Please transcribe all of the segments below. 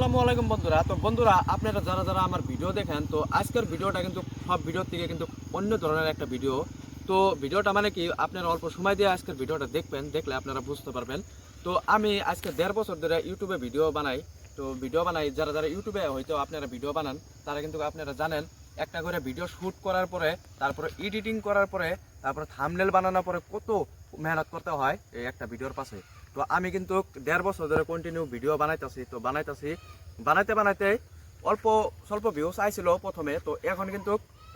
আসসালামু আলাইকুম বন্ধুরা। তো বন্ধুরা, আপনারা যারা যারা আমার ভিডিও দেখেন, তো আজকের ভিডিওটা কিন্তু সব ভিডিওর থেকে কিন্তু অন্য ধরনের একটা ভিডিও। তো ভিডিওটা মানে কি, আপনারা অল্প সময় দিয়ে আজকের ভিডিওটা দেখবেন, দেখলে আপনারা বুঝতে পারবেন। তো আমি আজকে দেড় বছর ধরে ইউটিউবে ভিডিও বানাই। তো ভিডিও বানাই, যারা যারা ইউটিউবে হয়তো আপনারা ভিডিও বানান, তারা কিন্তু আপনারা জানেন, একটা করে ভিডিও শ্যুট করার পরে, তারপরে এডিটিং করার পরে, তারপরে থামনেল বানানোর পরে কত মেহনত করতে হয়, এই একটা ভিডিওর পাশে। তো আমি কিন্তু দেড় বছর ধরে কন্টিনিউ ভিডিও বানাইতেছি, তো বানাইতেছি। বানাইতে বানাইতে অল্প, স্বল্প ভিউস আইছিল প্রথমে, তো এখন কিন্তু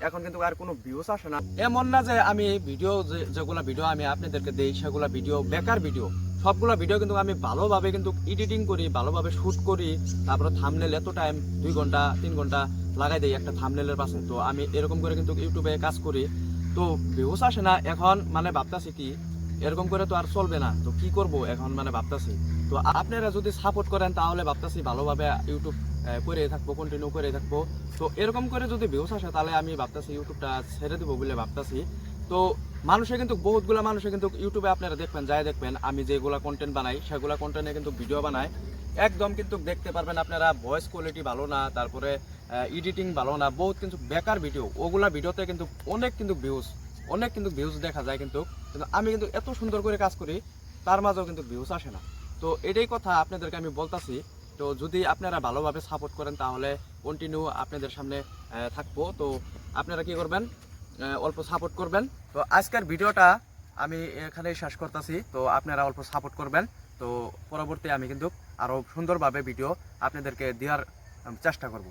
এখন কিন্তু আর কোনো ভিউস আসে না। এমন না যে আমি ভিডিও যেগুলো ভিডিও আমি আপনাদেরকে দিই, সেগুলো ভিডিও বেকার ভিডিও সবগুলো ভিডিও কিন্তু আমি ভালোভাবে কিন্তু এডিটিং করি, ভালোভাবে শ্যুট করি। তারপরে থামনেল এত টাইম দুই ঘণ্টা, তিন ঘণ্টা লাগাই দেই একটা থামনেলের পাশে। তো আমি এরকম করে কিন্তু ইউটিউবে কাজ করি। তো ভিউস আসে না। এখন মানে ভাবতাছি কি এরকম করে তো আর চলবে না। তো কি করব এখন মানে ভাবতাছি। তো আপনারা যদি সাপোর্ট করেন তাহলে ভাবতাছি ভালোভাবে ইউটিউব করে থাকব কন্টিনিউ করে থাকব। তো এরকম করে যদি ভিউস আসে তাহলে আমি ভাবতাছি ইউটিউবটা ছেড়ে দেবো বলে ভাবতাছি। তো মানুষে কিন্তু, বহুতগুলো মানুষে কিন্তু ইউটিউবে আপনারা দেখবেন, যাই দেখবেন, আমি যেগুলা কন্টেন্ট বানাই, সেগুলা কন্টেন্টে কিন্তু ভিডিও বানাই একদম কিন্তু দেখতে পারবেন আপনারা ভয়েস কোয়ালিটি ভালো না, তারপরে এডিটিং ভালো না, বহুত কিন্তু বেকার ভিডিও ওগুলা ভিডিওতে কিন্তু অনেক কিন্তু ভিউজ অনেক কিন্তু ভিউজ দেখা যায় কিন্তু কিন্তু আমি কিন্তু এত সুন্দর করে কাজ করি, তার মাঝেও কিন্তু ভিউজ আসে না। তো এটাই কথা আপনাদেরকে আমি বলতাছি, তো যদি আপনারা ভালোভাবে সাপোর্ট করেন তাহলে কন্টিনিউ আপনাদের সামনে থাকব। তো আপনারা কি করবেন? অল্প সাপোর্ট করবেন। তো আজকের ভিডিওটা আমি এখানে শেষ করতেছি। তো আপনারা অল্প সাপোর্ট করবেন। তো পরবর্তী আমি কিন্তু আরও সুন্দরভাবে ভিডিও আপনাদেরকে দেওয়ার চেষ্টা করব।